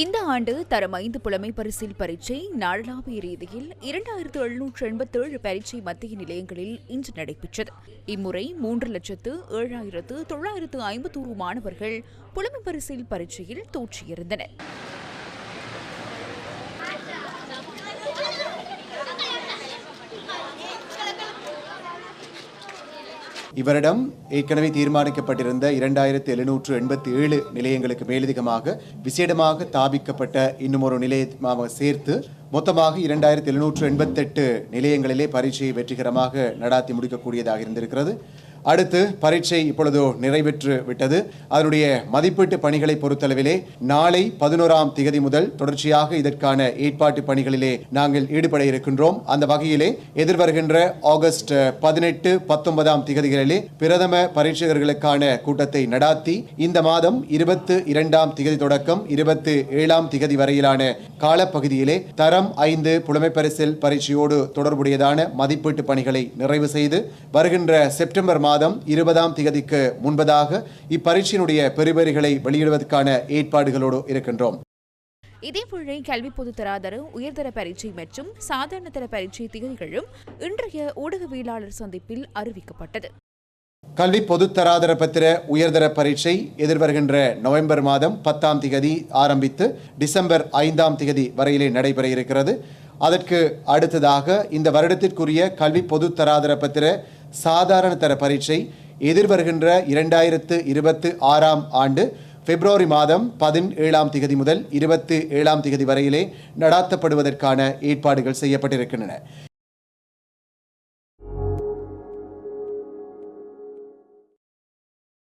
இந்த ஆண்டு தரம் ஐந்து புலமை பரிசில் பரீட்சை நாடளாவிய ரீதியில் இரண்டாயிரத்து எழுநூற்று எண்பத்தேழு பரீட்சை மத்திய நிலையங்களில் இன்று நடைபெற்றது. இம்முறை மூன்று லட்சத்து ஏழாயிரத்து தொள்ளாயிரத்து ஐம்பத்தோரு மாணவர்கள் புலமை பரிசில் பரீட்சையில் தோற்றியிருந்தனர். இவரிடம் ஏற்கனவே தீர்மானிக்கப்பட்டிருந்த இரண்டாயிரத்து எழுநூற்று எண்பத்தி ஏழு நிலையங்களுக்கு மேலதிகமாக விசேடமாக தாபிக்கப்பட்ட இன்னும் ஒரு நிலையமாக சேர்த்து மொத்தமாக இரண்டாயிரத்து எழுநூற்று எண்பத்தெட்டு நிலையங்களிலே பரீட்சையை வெற்றிகரமாக நடாத்தி முடிக்கக்கூடியதாக இருந்திருக்கிறது. அடுத்து பரீட்சை இப்பொழுது நிறைவேற்று விட்டது. அதனுடைய மதிப்பீட்டு பணிகளை பொறுத்தளவிலே நாளை பதினோராம் திகதி முதல் தொடர்ச்சியாக இதற்கான ஏற்பாட்டு பணிகளிலே நாங்கள் ஈடுபட இருக்கின்றோம். அந்த வகையிலே எதிர்வருகின்ற ஆகஸ்ட் பதினெட்டு பத்தொன்பதாம் திகதிகளிலே பிரதம பரீட்சகர்களுக்கான கூட்டத்தை நடாத்தி இந்த மாதம் இருபத்து இரண்டாம் திகதி தொடக்கம் இருபத்து ஏழாம் திகதி வரையிலான காலப்பகுதியிலே தரம் ஐந்து புலமைப்பரிசில் பரீட்சையோடு தொடர்புடையதான மதிப்பீட்டு பணிகளை நிறைவு செய்து வருகின்ற செப்டம்பர் மாதம் இருபதாம் திகதிக்கு முன்பதாக இப்பரீட்சையினுடைய பெறுபேறுகளை வெளியிடுவதற்கான ஏற்பாடுகளோடு இருக்கின்றோம். இதேவேளை கல்வி பொதுத்தராதர உயர்தர பரீட்சை மற்றும் சாதாரண தர பரீட்சை திகதிகளும் இன்றைய ஊடகவியலாளர் சந்திப்பில் அறிவிக்கப்பட்டது. கல்வி பொதுத்தராதர பத்திர உயர்தர பரீட்சை எதிர்வருகின்ற நவம்பர் மாதம் பத்தாம் திகதி ஆரம்பித்து டிசம்பர் ஐந்தாம் திகதி வரையிலே நடைபெற இருக்கிறது. அதற்கு அடுத்ததாக இந்த வருடத்திற்குரிய கல்வி பொதுத்தராதர பத்திர சாதாரண தர பரீட்சை எதிர்வருகின்ற இரண்டாயிரத்து இருபத்து ஆறாம் ஆண்டு பிப்ரவரி மாதம் பதினேழாம் திகதி முதல் இருபத்தி ஏழாம் திகதி வரையிலே நடாத்தப்படுவதற்கான ஏற்பாடுகள் செய்யப்பட்டிருக்கின்றன.